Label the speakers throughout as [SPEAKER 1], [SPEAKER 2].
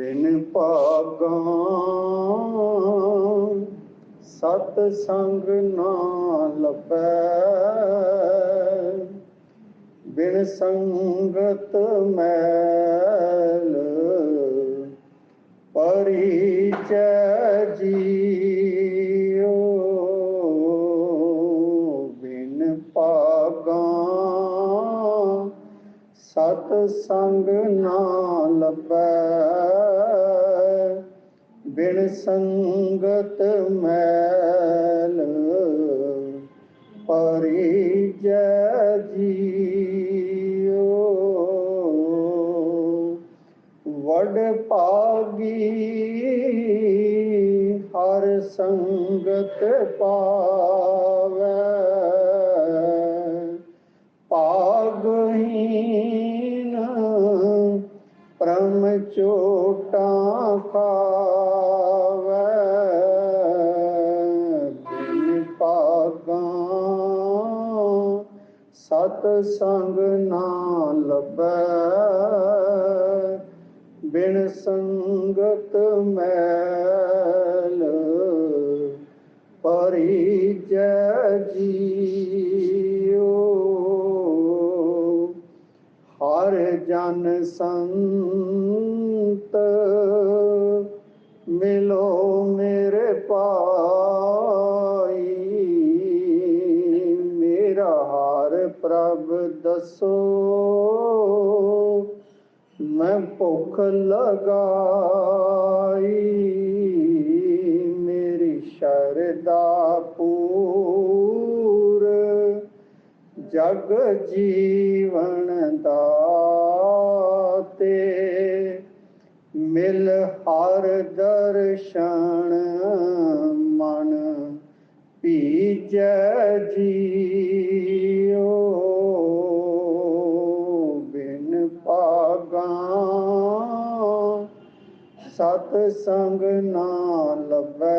[SPEAKER 1] ਬਿਨ ਭਾਗਾਂ ਸਤ ਸੰਗ ਨਾ ਲੱਭੈ ਬਿਨ ਸੰਗਤ ਮੈਲ ਪਰਿਚੈ ਸਤ ਸੰਗ ਨਾ ਲੱਭੈ। ਬਿਨ ਸੰਗਤ ਮੈਲ ਪਰਿਜੈ ਜੀਓ ਵਡ ਪਾਗੀ ਹਰ ਸੰਗਤ ਪਾ ਚੋਟਾਂ ਖਾਵੈ। ਬਿਨ ਭਾਗਾਂ ਸਤ ਸੰਗ ਨਾ ਲੱਭੈ। ਬਿਨ ਸੰਗਤ ਮੈਲ ਪਰਿਜੈ ਜੀਉ। ਹਰ ਜਨ ਸੰਤ ਦੱਸੋ, ਮੈਂ ਭੁੱਖ ਲਗਾਈ, ਮੇਰੀ ਸ਼ਰਦਾ ਪੂਰ, ਜਗ ਜੀਵਨ ਦਾਤੇ, ਮਿਲ ਹਰ ਦਰਸ਼ਨ ਮਨ ਪੀਜੈ ਜੀ। ਸਤ ਸੰਗ ਨਾ ਲੱਭੈ,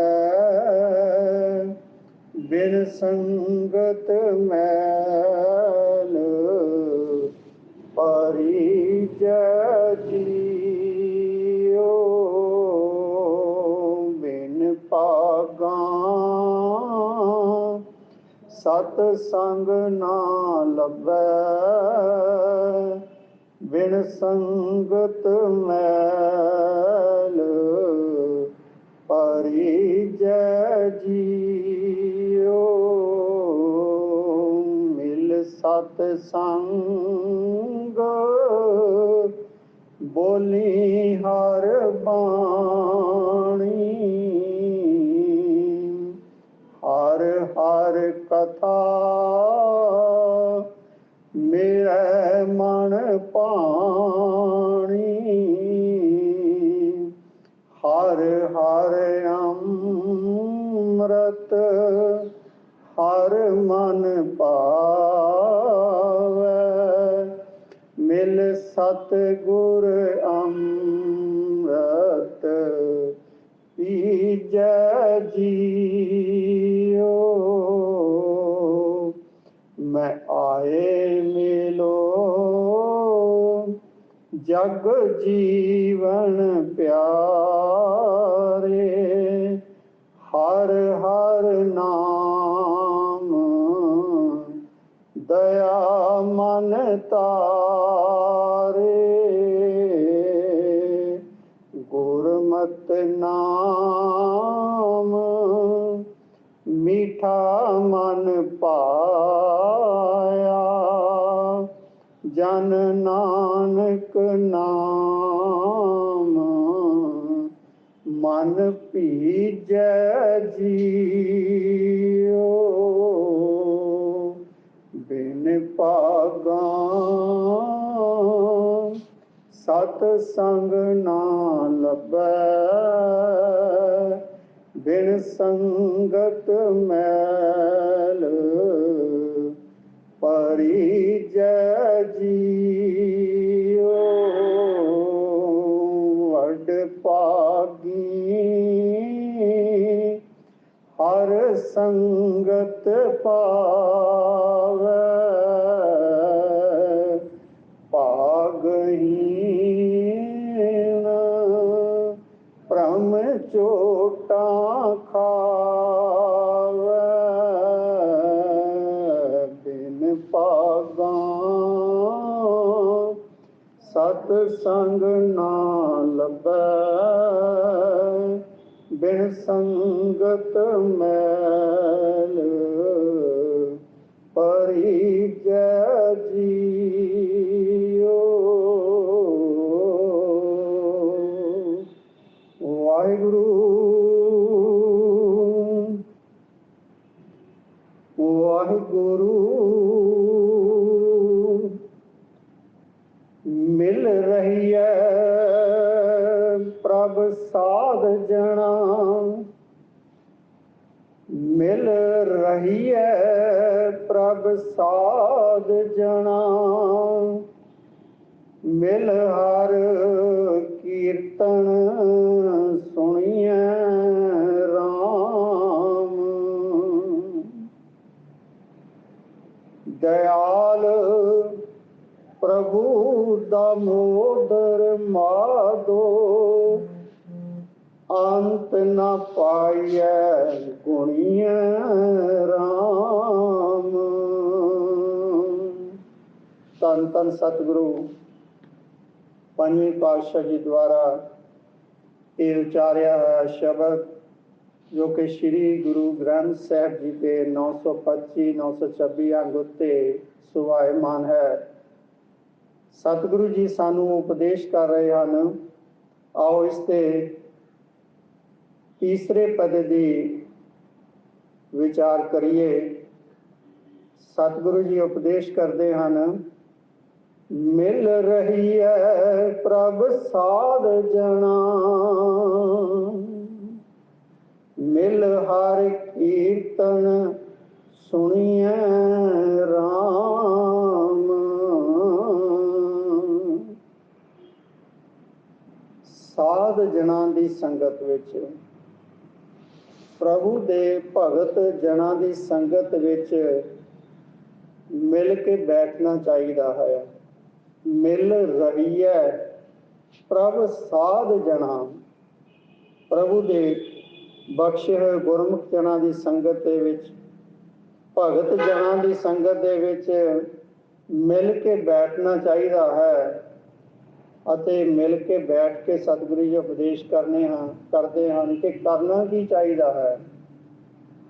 [SPEAKER 1] ਬਿਨ ਸੰਗਤ ਮੈਲ ਪਰਿਜੈ ਜੀਉ, ਬਿਨ ਭਾਗਾਂ ਸਤ ਸੰਗ ਨਾ ਲੱਭੈ ਬਿਨ ਸੰਗਤ ਮੈਲ ਪਰਿਜੈ ਜੀਉ ਮਿਲ ਸਤ ਸੰਗ ਬੋਲੀ ਹਰ ਬਾਣੀ। ਪਾਣੀ। ਹਰ ਹਰ ਅੰਮ੍ਰਿਤ, ਹਰ ਮਨ ਪਾਵੈ ਮਿਲ ਸਤ ਗੁਰ ਅੰਮ੍ਰਿਤ, ਪੀਜੈ ਜੀਉ ਮੈਂ ਆਏ ਜਗ ਜੀਵਨ ਪਿਆਰੇ ਹਰ ਹਰ ਨਾਮ ਦਇਆ ਮਨ ਤਾਰੇ। ਗੁਰਮਤ ਨਾਮ ਮੀਠਾ ਮਨ ਪਾਇਆ। ਜਨ ਨਾਨਕ ਨਾਮ, ਮਨ ਭੀਜੈ ਜੀਓ। ਬਿਨ ਭਾਗਾਂ ਸਤ ਸੰਗ ਨਾ ਲੱਭੈ, ਬਿਨ ਸੰਗਤ ਮੈਲ ਪਰੀ ਜੀਉ ਵਡ ਭਾਗੀ। ਹਰ ਸੰਗਤ ਪਾਵੈ ਭਾਗਹੀਣ ਚੋਟਾਂ ਖਾਵੇ ਸਤ ਸੰਗ ਨਾ ਲੱਭੈ। ਬਿਨ ਸੰਗਤ ਮੈਲ ਪਰੀ ਜੈ ਜੀਓ। ਵਾਹਿਗੁਰੂ ਵਾਹਿਗੁਰੂ। ਮਿਲ ਰਹੀ ਹੈ ਪ੍ਰਭ ਸਾਧ ਜਣਾ, ਮਿਲ ਰਹੀ ਹੈ ਪ੍ਰਭ ਸਾਧ ਜਣਾ, ਮਿਲ ਹਰ ਕੀਰਤਨ ਸੁਣੀਐ ਰਾਮ। ਦਇਆ ਪ੍ਰਭੂ ਦਮੋਦਰ ਮਾਦੋ। ਅੰਤ ਨ ਪਾਈਐ ਗੁਣੀਐ RAM ਤਨ ਤਨ ਸਤਿਗੁਰੂ, ਪੰਜਵੇਂ ਪਾਤਸ਼ਾਹ ਜੀ ਦੁਆਰਾ ਇਹ ਉਚਾਰਿਆ ਹੋਇਆ ਸ਼ਬਦ, ਜੋ ਕਿ ਸ੍ਰੀ ਗੁਰੂ ਗ੍ਰੰਥ ਸਾਹਿਬ ਜੀ ਦੇ 925 926 ਅੰਗ ਉੱਤੇ ਸੁਭਾਇਮਾਨ ਹੈ। ਸਤਿਗੁਰੂ ਜੀ ਸਾਨੂੰ ਉਪਦੇਸ਼ ਕਰ ਰਹੇ ਹਨ। ਆਓ ਇਸ ਤੇ ਤੀਸਰੇ ਪਦ ਦੀ ਵਿਚਾਰ ਕਰੀਏ। ਸਤਿਗੁਰੂ ਜੀ ਉਪਦੇਸ਼ ਕਰਦੇ ਹਨ, ਮਿਲ ਰਹੀ ਹੈ ਪ੍ਰਭ ਸਾਧ ਜਣਾ। ਮਿਲ ਹਰ ਕੀਰਤਨ ਸੁਣੀਐ RAM ਸਾਧ ਜਨਾਂ ਦੀ ਸੰਗਤ ਵਿੱਚ। ਪ੍ਰਭੂ ਦੇ ਭਗਤ ਜਨਾਂ ਦੀ ਸੰਗਤ ਵਿੱਚ ਮਿਲ ਕੇ ਬੈਠਣਾ ਚਾਹੀਦਾ ਹੈ। ਮਿਲ ਰਹੀ ਹੈ ਪ੍ਰਭ ਸਾਧ ਜਨਾਂ। ਪ੍ਰਭੂ ਦੇ ਬਖਸ਼ੇ ਹੋਏ ਗੁਰਮੁਖ ਜਨਾਂ ਦੀ ਸੰਗਤ ਦੇ ਵਿੱਚ, ਭਗਤ ਜਨਾਂ ਦੀ ਸੰਗਤ ਦੇ ਵਿੱਚ ਮਿਲ ਕੇ ਬੈਠਣਾ ਚਾਹੀਦਾ ਹੈ। ਅਤੇ ਮਿਲ ਕੇ ਬੈਠ ਕੇ ਸਤਿਗੁਰੂ ਜੀ ਉਪਦੇਸ਼ ਕਰਨੇ ਹਾਂ, ਕਰਦੇ ਹਨ ਕਿ ਕਰਨਾ ਕੀ ਚਾਹੀਦਾ ਹੈ।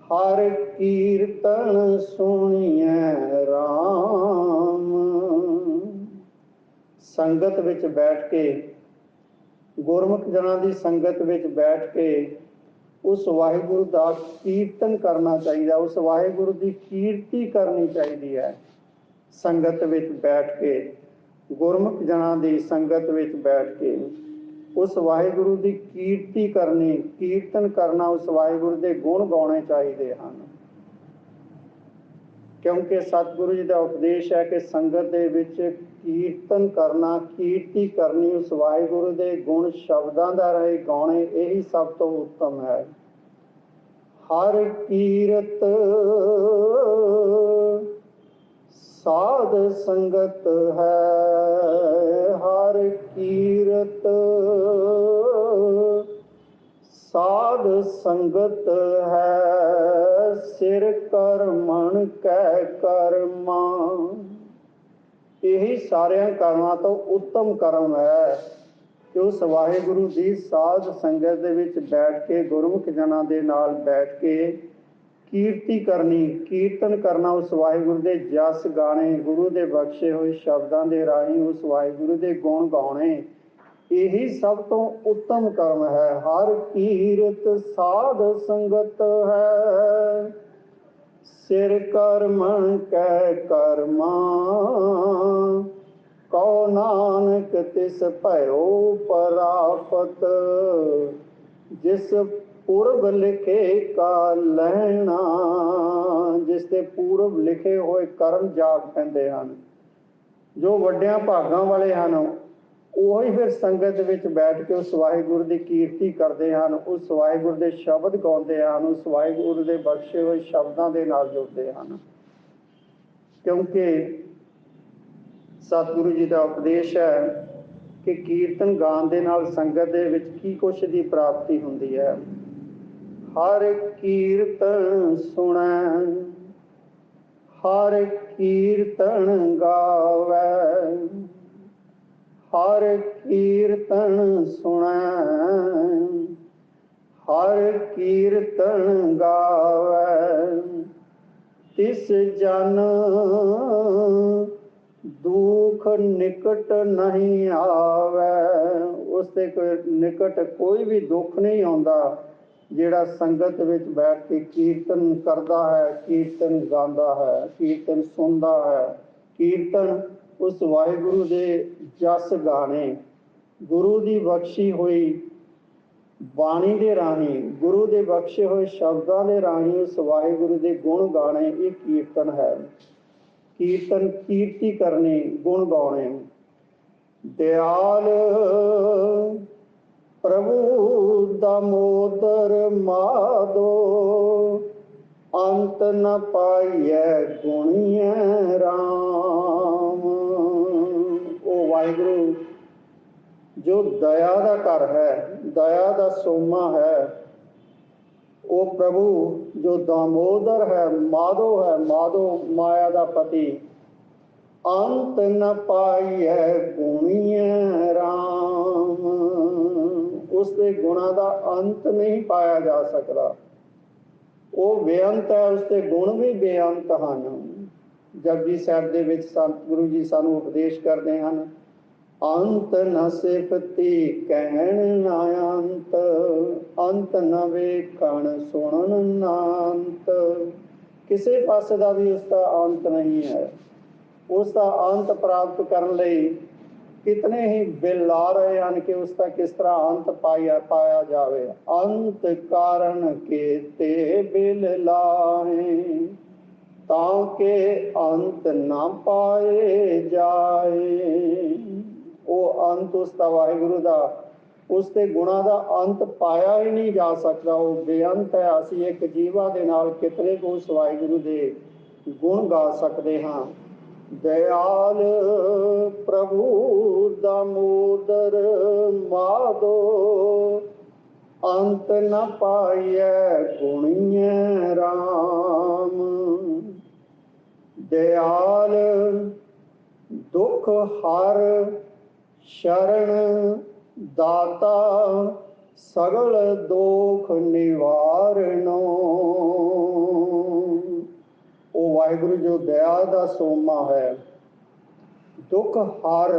[SPEAKER 1] ਹਰ ਕੀਰਤਨ ਸੁਣੀਐ RAM ਸੰਗਤ ਵਿੱਚ ਬੈਠ ਕੇ, ਗੁਰਮੁਖ ਜਨਾਂ ਦੀ ਸੰਗਤ ਵਿੱਚ ਬੈਠ ਕੇ ਉਸ ਵਾਹਿਗੁਰੂ ਦਾ ਕੀਰਤਨ ਕਰਨਾ ਚਾਹੀਦਾ, ਉਸ ਵਾਹਿਗੁਰੂ ਦੀ ਕੀਰਤੀ ਕਰਨੀ ਚਾਹੀਦੀ ਹੈ। ਸੰਗਤ ਵਿੱਚ ਬੈਠ ਕੇ ਗੁਰਮੁਖ ਜਨਾਂ ਦੀ ਸੰਗਤ ਵਿੱਚ ਬੈਠ ਕੇ ਉਸ ਵਾਹਿਗੁਰੂ ਦੀ ਕੀਰਤੀ ਕਰਨੀ, ਕੀਰਤਨ ਕਰਨਾ ਉਸ ਵਾਹਿਗੁਰੂ ਦੇ ਗੁਣ ਗਾਉਣੇ ਚਾਹੀਦੇ ਹਨ। ਕਿਉਂਕਿ ਸਤਿਗੁਰੂ ਜੀ ਦਾ ਉਪਦੇਸ਼ ਹੈ ਕਿ ਸੰਗਤ ਦੇ ਵਿੱਚ ਕੀਰਤਨ ਕਰਨਾ, ਕੀਰਤੀ ਕਰਨੀ ਉਸ ਵਾਹਿਗੁਰੂ ਦੇ ਗੁਣ ਸ਼ਬਦਾਂ ਦਾ ਰਹੇ ਗਾਉਣੇ, ਇਹੀ ਸਭ ਤੋਂ ਉੱਤਮ ਹੈ। ਹਰ ਕੀਰਤ ਸਾਧ ਸੰਗਤ ਹੈ, ਹਰ ਕੀਰਤ। ਸਾਧ ਸੰਗਤ ਹੈ, ਸਿਰ ਕਰਮਣ ਕੈ ਕਰਮਾ। ਇਹੀ ਸਾਰਿਆਂ ਕਰਮਾਂ ਤੋਂ ਉੱਤਮ ਕਰਮ ਹੈ। ਕਿ ਉਸ ਵਾਹਿਗੁਰੂ ਦੀ ਸਾਧ ਸੰਗਤ ਦੇ ਵਿੱਚ ਬੈਠ ਕੇ ਗੁਰਮੁਖ ਜਨਾਂ ਦੇ ਨਾਲ ਬੈਠ ਕੇ ਕੀਰਤੀ ਕਰਨੀ, ਕੀਰਤਨ ਕਰਨਾ ਉਸ ਵਾਹਿਗੁਰੂ ਦੇ ਜਸ ਗਾਣੇ, ਗੁਰੂ ਦੇ ਬਖਸ਼ੇ ਹੋਏ ਸ਼ਬਦਾਂ ਦੇ ਰਾਹੀਂ ਉਸ ਵਾਹਿਗੁਰੂ ਦੇ ਗੁਣ ਗਾਉਣੇ। ਇਹੀ ਸਭ ਤੋਂ ਉੱਤਮ ਕਰਮ ਹੈ। ਹਰ ਕੀਰਤ ਸਾਧ ਸੰਗਤ ਹੈ। ਸਿਰ ਕਰਮਣ ਕੈ ਕਰਮਾ, ਕਉ ਨਾਨਕ ਤਿਸ ਭਇਓ ਪਰਾਪਤ। ਜਿਸ ਪੂਰਬ ਲਿਖੇ ਕਾ ਲੈਣਾ, ਜਿਸ ਦੇ ਪੂਰਬ ਲਿਖੇ ਹੋਏ ਕਰਮ ਜਾਗ ਪੈਂਦੇ ਹਨ। ਜੋ ਵੱਡਿਆਂ ਭਾਗਾਂ ਵਾਲੇ ਹਨ, ਉਹੀ ਫਿਰ ਸੰਗਤ ਵਿੱਚ ਬੈਠ ਕੇ ਉਸ ਵਾਹਿਗੁਰੂ ਦੀ ਕੀਰਤੀ ਕਰਦੇ ਹਨ, ਉਸ ਵਾਹਿਗੁਰੂ ਦੇ ਸ਼ਬਦ ਗਾਉਂਦੇ ਹਨ, ਉਸ ਵਾਹਿਗੁਰੂ ਦੇ ਬਖਸ਼ੇ ਹੋਏ ਸ਼ਬਦਾਂ ਦੇ ਨਾਲ ਜੁੜਦੇ ਹਨ। ਕਿਉਂਕਿ ਸਤਿਗੁਰੂ ਜੀ ਦਾ ਉਪਦੇਸ਼ ਹੈ ਕਿ ਕੀਰਤਨ ਗਾਣ ਦੇ ਨਾਲ ਸੰਗਤ ਦੇ ਵਿੱਚ ਕੀ ਕੁਛ ਦੀ ਪ੍ਰਾਪਤੀ ਹੁੰਦੀ ਹੈ। ਹਰ ਕੀਰਤਨ ਸੁਣੈ, ਹਰ ਕੀਰਤਨ ਗਾਵੇ, ਹਰ ਕੀਰਤਨ ਸੁਣੈ, ਹਰ ਕੀਰਤਨ ਗਾਵੇ। ਤਿਸ ਜਨ ਦੁਖ ਨਿਕਟ ਨਹੀਂ ਆਵੇ। ਉਸ ਤੇ ਕੋਈ ਨਿਕਟ ਕੋਈ ਵੀ ਦੁੱਖ ਨਹੀਂ ਆਉਂਦਾ। ਜਿਹੜਾ ਸੰਗਤ ਵਿੱਚ ਬੈਠ ਕੇ ਕੀਰਤਨ ਕਰਦਾ ਹੈ, ਕੀਰਤਨ ਗਾਉਂਦਾ ਹੈ, ਕੀਰਤਨ ਸੁਣਦਾ ਹੈ, ਕੀਰਤਨ ਉਸ ਵਾਹਿਗੁਰੂ ਦੇ ਜਸ ਗਾਣੇ, ਗੁਰੂ ਦੀ ਬਖਸ਼ੀ ਹੋਈ ਬਾਣੀ ਦੇ ਰਾਹੀਂ, ਗੁਰੂ ਦੇ ਬਖਸ਼ੇ ਹੋਏ ਸ਼ਬਦਾਂ ਦੇ ਰਾਹੀਂ ਉਸ ਵਾਹਿਗੁਰੂ ਦੇ ਗੁਣ ਗਾਣੇ ਇਹ ਕੀਰਤਨ ਹੈ। ਕੀਰਤਨ ਕੀਰਤੀ ਕਰਨੀ, ਗੁਣ ਗਾਉਣੇ। ਦਿਆਲ ਪ੍ਰਭੂ ਦਮੋਦਰ ਮਾਦੋ, ਅੰਤ ਨ ਪਾਈਐ ਗੁਣੀਐ RAM ਉਹ ਵਾਹਿਗੁਰੂ, ਜੋ ਦਇਆ ਦਾ ਘਰ ਹੈ, ਦਇਆ ਦਾ ਸੋਮਾ ਹੈ ਉਹ ਪ੍ਰਭੂ ਜੋ ਦਾਮੋਦਰ ਹੈ ਮਾਧੋ ਹੈ ਮਾਧੋ ਮਾਇਆ ਦਾ ਪਤੀ, ਅੰਤ ਨ ਪਾਈਐ ਗੁਣੀਐ RAM ਉਸ ਦੇ ਗੁਣਾ ਦਾ ਅੰਤ ਨਹੀਂ ਪਾਇਆ ਜਾ ਸਕਦਾ। ਉਹ ਬੇਅੰਤ ਹੈ ਉਸ ਦੇ ਗੁਣ ਵੀ ਬੇਅੰਤ ਹਨ। ਜਪਜੀ ਸਾਹਿਬ ਦੇ ਵਿੱਚ ਸੰਤ ਜੀ ਸਾਨੂੰ ਉਪਦੇਸ਼ ਕਰਦੇ ਹਨ, ਅੰਤ ਨ ਸਿਫਤੀ ਕਹਿਣ ਨਾ ਅੰਤ ਅੰਤ ਨ ਵੇਖਣ ਸੁਣਨ ਨਾ ਅੰਤ। ਕਿਸੇ ਪਾਸੇ ਦਾ ਵੀ ਉਸ ਦਾ ਅੰਤ ਨਹੀਂ ਹੈ। ਉਸ ਦਾ ਅੰਤ ਪ੍ਰਾਪਤ ਕਰਨ ਲਈ ਕਿਤਨੇ ਹੀ ਬਿਲ ਆ ਰਹੇ ਹਨ ਕਿ ਉਸ ਦਾ ਕਿਸ ਤਰ੍ਹਾਂ ਅੰਤ ਪਾਇਆ ਪਾਇਆ ਜਾਵੇ ਅੰਤ ਕਾਰਨ ਕੇ ਤੇ ਬਿਲ ਲਾਏ ਤਾਂ ਕਿ ਅੰਤ ਨਾ ਜਾਏ ਉਹ ਅੰਤ ਉਸ ਦਾ ਵਾਹਿਗੁਰੂ ਦਾ ਉਸ ਦੇ ਗੁਣਾ ਦਾ ਅੰਤ ਪਾਇਆ ਹੀ ਨਹੀਂ ਜਾ ਸਕਦਾ ਉਹ ਬੇਅੰਤ ਹੈ ਅਸੀਂ ਇੱਕ ਜੀਵਾ ਦੇ ਨਾਲ ਕਿਤਨੇ ਕੋ ਉਸ ਵਾਹਿਗੁਰੂ ਦੇ ਗੁਣ ਗਾ ਸਕਦੇ ਹਾਂ ਦਇਆਲ ਪ੍ਰਭੂ ਦਮੋਦਰ ਮਾਦੋ, ਅੰਤ ਨ ਪਾਈਐ ਗੁਣੀਐ RAM ਦਇਆਲ ਦੁਖ ਹਰ ਸ਼ਰਨ ਦਾਤਾ, ਸਗਲ ਦੋਖ ਨਿਵਾਰਨੋ। ਉਹ ਵਾਹਿਗੁਰੂ ਜੋ ਦਇਆ ਦਾ ਸੋਮਾ ਹੈ, ਦੁੱਖ ਹਰ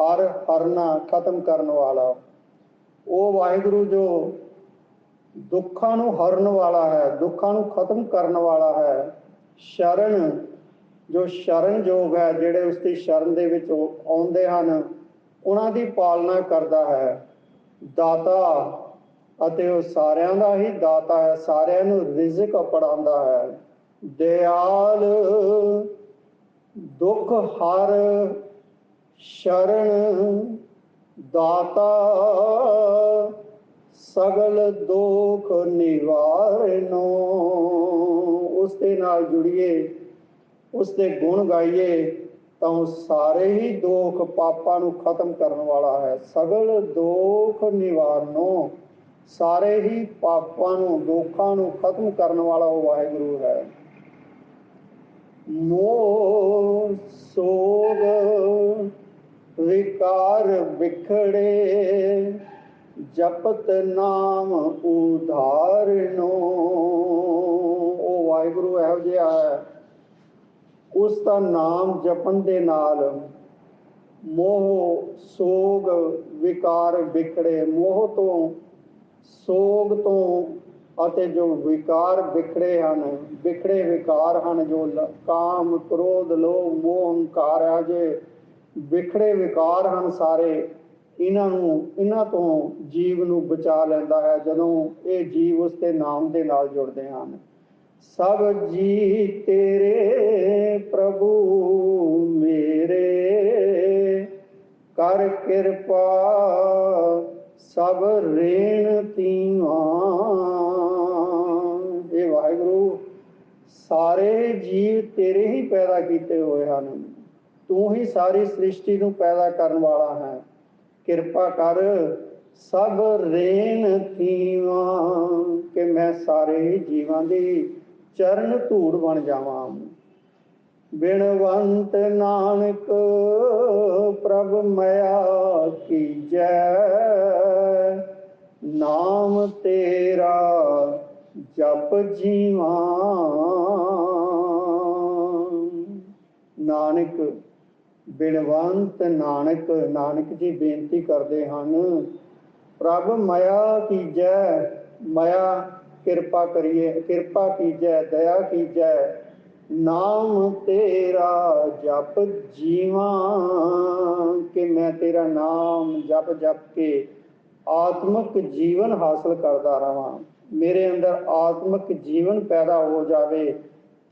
[SPEAKER 1] ਹਰ ਹਰਨਾ ਖਤਮ ਕਰਨ ਵਾਲਾ। ਉਹ ਵਾਹਿਗੁਰੂ ਜੋ ਦੁੱਖਾਂ ਨੂੰ ਹਰਨ ਵਾਲਾ ਹੈ, ਦੁੱਖਾਂ ਨੂੰ ਖਤਮ ਕਰਨ ਵਾਲਾ ਹੈ, ਸ਼ਰਨ ਜੋ ਸ਼ਰਨ ਜੋਗ ਹੈ, ਜਿਹੜੇ ਉਸ ਦੀ ਸ਼ਰਨ ਦੇ ਵਿੱਚ ਆਉਂਦੇ ਹਨ, ਉਹਨਾਂ ਦੀ ਪਾਲਣਾ ਕਰਦਾ ਹੈ। ਦਾਤਾ ਅਤੇ ਉਹ ਸਾਰਿਆਂ ਦਾ ਹੀ ਦਾਤਾ ਹੈ, ਸਾਰਿਆਂ ਨੂੰ ਰਿਜ਼ਕ ਪੜਾਉਂਦਾ ਹੈ। ਦਿਆਲ, ਦੁੱਖ ਹਰ ਸ਼ਰਨ ਦਾਤਾ, ਸਗਲ ਦੁੱਖ ਨਿਵਾਰਨੋ। ਉਸ ਦੇ ਨਾਲ ਜੁੜੀਏ, ਉਸ ਦੇ ਗੁਣ ਗਾਈਏ, ਤਾਂ ਉਹ ਸਾਰੇ ਹੀ ਦੁੱਖ ਪਾਪਾਂ ਨੂੰ ਖਤਮ ਕਰਨ ਵਾਲਾ ਹੈ। ਸਗਲ ਦੁੱਖ ਨਿਵਾਰਨੋ, ਸਾਰੇ ਹੀ ਪਾਪਾਂ ਨੂੰ, ਦੁੱਖਾਂ ਨੂੰ ਖਤਮ ਕਰਨ ਵਾਲਾ ਉਹ ਵਾਹਿਗੁਰੂ ਹੈ। ਮੋਹ ਸੋਗ ਵਿਕਾਰ ਵਿਖੜੇ, ਜਪਤ ਨਾਮ ਉਧਾਰਨੋ। ਉਹ ਵਾਹਿਗੁਰੂ, ਇਹੋ ਜਿਹਾ ਹੈ। ਉਸ ਦਾ ਨਾਮ ਜਪਣ ਦੇ ਨਾਲ ਮੋਹ ਸੋਗ ਵਿਕਾਰ ਵਿਖੜੇ। ਮੋਹ ਤੋਂ, ਸੋਗ ਤੋਂ ਅਤੇ ਜੋ ਵਿਕਾਰ ਵਿਖੜੇ ਹਨ, ਵਿਖੜੇ ਵਿਕਾਰ ਹਨ, ਜੋ ਕਾਮ, ਕ੍ਰੋਧ, ਲੋਭ, ਮੋਹ, ਹੰਕਾਰ ਆ ਜੇ, ਵਿਖੜੇ ਵਿਕਾਰ ਹਨ ਸਾਰੇ, ਇਹਨਾਂ ਨੂੰ, ਇਹਨਾਂ ਤੋਂ ਜੀਵ ਨੂੰ ਬਚਾ ਲੈਂਦਾ ਹੈ, ਜਦੋਂ ਇਹ ਜੀਵ ਉਸ ਦੇ ਨਾਮ ਦੇ ਨਾਲ ਜੁੜਦੇ ਹਨ। ਸਭ ਜੀ ਤੇਰੇ ਪ੍ਰਭੂ ਮੇਰੇ, ਕਰ ਕਿਰਪਾ, ਸਭ ਰੇਣ ਤੀਵਾਂ ਸਾਰੇ ਜੀਵ ਤੇਰੇ ਹੀ ਪੈਦਾ ਕੀਤੇ ਹੋਏ ਹਨ। ਤੂੰ ਹੀ ਸਾਰੀ ਸ੍ਰਿਸ਼ਟੀ ਨੂੰ ਪੈਦਾ ਕਰਨ ਵਾਲਾ ਹੈ। ਕਿਰਪਾ ਕਰ, ਸਭ ਰੇਨ ਥੀਵਾਂ, ਕਿ ਮੈਂ ਸਾਰੇ ਜੀਵਾਂ ਦੀ ਚਰਨ ਧੂੜ ਬਣ ਜਾਵਾਂ। ਬਿਨਵੰਤ ਨਾਨਕ, ਪ੍ਰਭ ਮਇਆ ਕੀ ਜੈ ਨਾਮ ਤੇਰਾ ਜਪ ਜੀਵਾਂ। ਨਾਨਕ, ਬਿਨਵੰਤ ਨਾਨਕ ਨਾਨਕ ਜੀ ਬੇਨਤੀ ਕਰਦੇ ਹਨ, ਪ੍ਰਭ ਮਇਆ ਕੀਜੈ, ਮਾਇਆ ਕਿਰਪਾ ਕਰੀਏ, ਕਿਰਪਾ ਕੀਜੈ, ਦਇਆ ਕੀਜੈ, ਨਾਮ ਤੇਰਾ ਜਪ ਜੀਵਾਂ, ਕਿ ਮੈਂ ਤੇਰਾ ਨਾਮ ਜਪ ਜਪ ਕੇ ਆਤਮਿਕ ਜੀਵਨ ਹਾਸਲ ਕਰਦਾ ਰਵਾਂ ਮੇਰੇ ਅੰਦਰ ਆਤਮਿਕ ਜੀਵਨ ਪੈਦਾ ਹੋ ਜਾਵੇ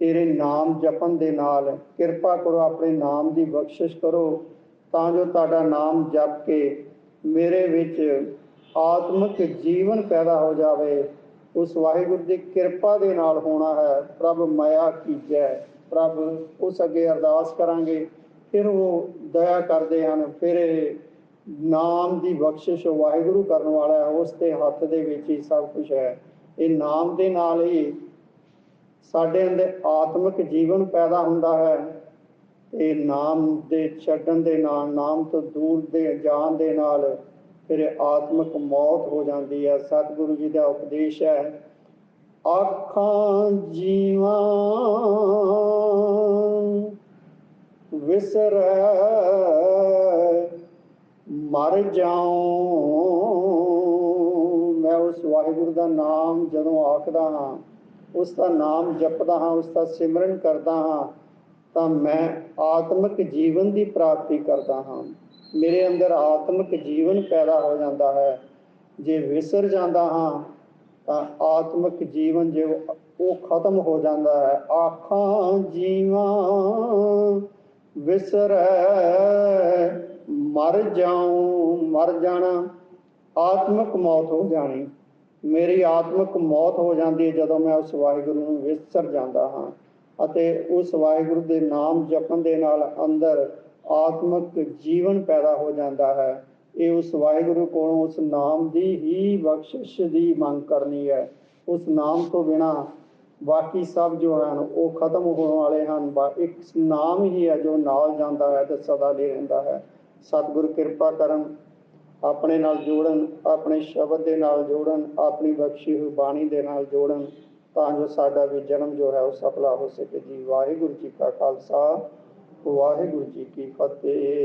[SPEAKER 1] ਤੇਰੇ ਨਾਮ ਜਪਣ ਦੇ ਨਾਲ ਕਿਰਪਾ ਕਰੋ, ਆਪਣੇ ਨਾਮ ਦੀ ਬਖਸ਼ਿਸ਼ ਕਰੋ, ਤਾਂ ਜੋ ਤੁਹਾਡਾ ਨਾਮ ਜਪ ਕੇ ਮੇਰੇ ਵਿੱਚ ਆਤਮਿਕ ਜੀਵਨ ਪੈਦਾ ਹੋ ਜਾਵੇ। ਉਸ ਵਾਹਿਗੁਰੂ ਦੀ ਕਿਰਪਾ ਦੇ ਨਾਲ ਹੋਣਾ ਹੈ। ਪ੍ਰਭ, ਮਾਇਆ ਕੀ ਕੀਜੈ ਪ੍ਰਭ, ਉਸ ਅੱਗੇ ਅਰਦਾਸ ਕਰਾਂਗੇ। ਫਿਰ ਉਹ ਦਇਆ ਕਰਦੇ ਹਨ। ਫਿਰ ਨਾਮ ਦੀ ਬਖਸ਼ਿਸ਼ ਵਾਹਿਗੁਰੂ ਕਰਨ ਵਾਲਾ ਹੈ। ਉਸ ਦੇ ਹੱਥ ਦੇ ਵਿੱਚ ਹੀ ਸਭ ਕੁਝ ਹੈ। ਇਹ ਨਾਮ ਦੇ ਨਾਲ ਹੀ ਸਾਡੇ ਅੰਦਰ ਆਤਮਿਕ ਜੀਵਨ ਪੈਦਾ ਹੁੰਦਾ ਹੈ ਤੇ ਨਾਮ ਦੇ ਛੱਡਣ ਦੇ ਨਾਲ, ਨਾਮ ਤੋਂ ਦੂਰ ਦੇ ਜਾਣ ਦੇ ਨਾਲ ਫਿਰ ਆਤਮਿਕ ਮੌਤ ਹੋ ਜਾਂਦੀ ਹੈ। ਸਤਿਗੁਰੂ ਜੀ ਦਾ ਉਪਦੇਸ਼ ਹੈ ਆਖਾਂ ਜੀਵਾਂ ਵਿਸਰੈ, ਮਰ ਜਾਉ। ਮੈਂ ਉਸ ਵਾਹਿਗੁਰੂ ਦਾ ਨਾਮ ਜਦੋਂ ਆਖਦਾ ਹਾਂ ਉਸ ਦਾ ਨਾਮ ਜਪਦਾ ਹਾਂ ਉਸ ਦਾ ਸਿਮਰਨ ਕਰਦਾ ਹਾਂ, ਤਾਂ ਮੈਂ ਆਤਮਿਕ ਜੀਵਨ ਦੀ ਪ੍ਰਾਪਤੀ ਕਰਦਾ ਹਾਂ। ਮੇਰੇ ਅੰਦਰ ਆਤਮਿਕ ਜੀਵਨ ਪੈਦਾ ਹੋ ਜਾਂਦਾ ਹੈ। ਜੇ ਵਿਸਰ ਜਾਂਦਾ ਹਾਂ, ਤਾਂ ਆਤਮਿਕ ਜੀਵਨ ਜੇ ਉਹ- ਖਤਮ ਹੋ ਜਾਂਦਾ ਹੈ। ਆਖਾਂ ਜੀਵਾਂ, ਵਿਸਰੈ, ਮਰ ਜਾਉ, ਮਰ ਜਾਣਾ। ਆਤਮਿਕ ਮੌਤ ਹੋ ਜਾਣੀ। ਮੇਰੀ ਆਤਮਿਕ ਮੌਤ ਹੋ ਜਾਂਦੀ ਹੈ ਜਦੋਂ ਮੈਂ ਉਸ ਵਾਹਿਗੁਰੂ ਨੂੰ ਵਿਸਰ ਜਾਂਦਾ ਹਾਂ ਅਤੇ ਉਸ ਵਾਹਿਗੁਰੂ ਦੇ ਨਾਮ ਜਪਣ ਦੇ ਨਾਲ ਅੰਦਰ ਆਤਮਿਕ ਜੀਵਨ ਪੈਦਾ ਹੋ ਜਾਂਦਾ ਹੈ। ਇਹ ਉਸ ਵਾਹਿਗੁਰੂ ਕੋਲੋਂ ਉਸ ਨਾਮ ਦੀ ਹੀ ਬਖਸ਼ਿਸ਼ ਦੀ ਮੰਗ ਕਰਨੀ ਹੈ। ਉਸ ਨਾਮ ਤੋਂ ਬਿਨਾ ਬਾਕੀ ਸਭ ਜੋ ਹਨ, ਉਹ ਖਤਮ ਹੋਣ ਵਾਲੇ ਹਨ। ਇੱਕ ਨਾਮ ਹੀ ਹੈ ਜੋ ਨਾਲ ਜਾਂਦਾ ਹੈ ਤੇ ਸਦਾ ਲਈ ਰਹਿੰਦਾ ਹੈ। ਸਤਿਗੁਰ ਕਿਰਪਾ ਕਰਨ ਆਪਣੇ ਨਾਲ ਜੋੜਨ, ਆਪਣੇ ਸ਼ਬਦ ਦੇ ਨਾਲ ਜੋੜਨ, ਆਪਣੀ ਬਖਸ਼ੀ ਹੋਈ ਬਾਣੀ ਦੇ ਨਾਲ ਜੋੜਨ, ਤਾਂ ਜੋ ਸਾਡਾ ਵੀ ਜਨਮ ਜੋ ਹੈ ਉਹ ਸਫਲਾ ਹੋ ਸਕੇ ਜੀ। ਵਾਹਿਗੁਰੂ ਜੀ ਕਾ ਖਾਲਸਾ, ਵਾਹਿਗੁਰੂ ਜੀ ਕੀ ਫਤਿਹ।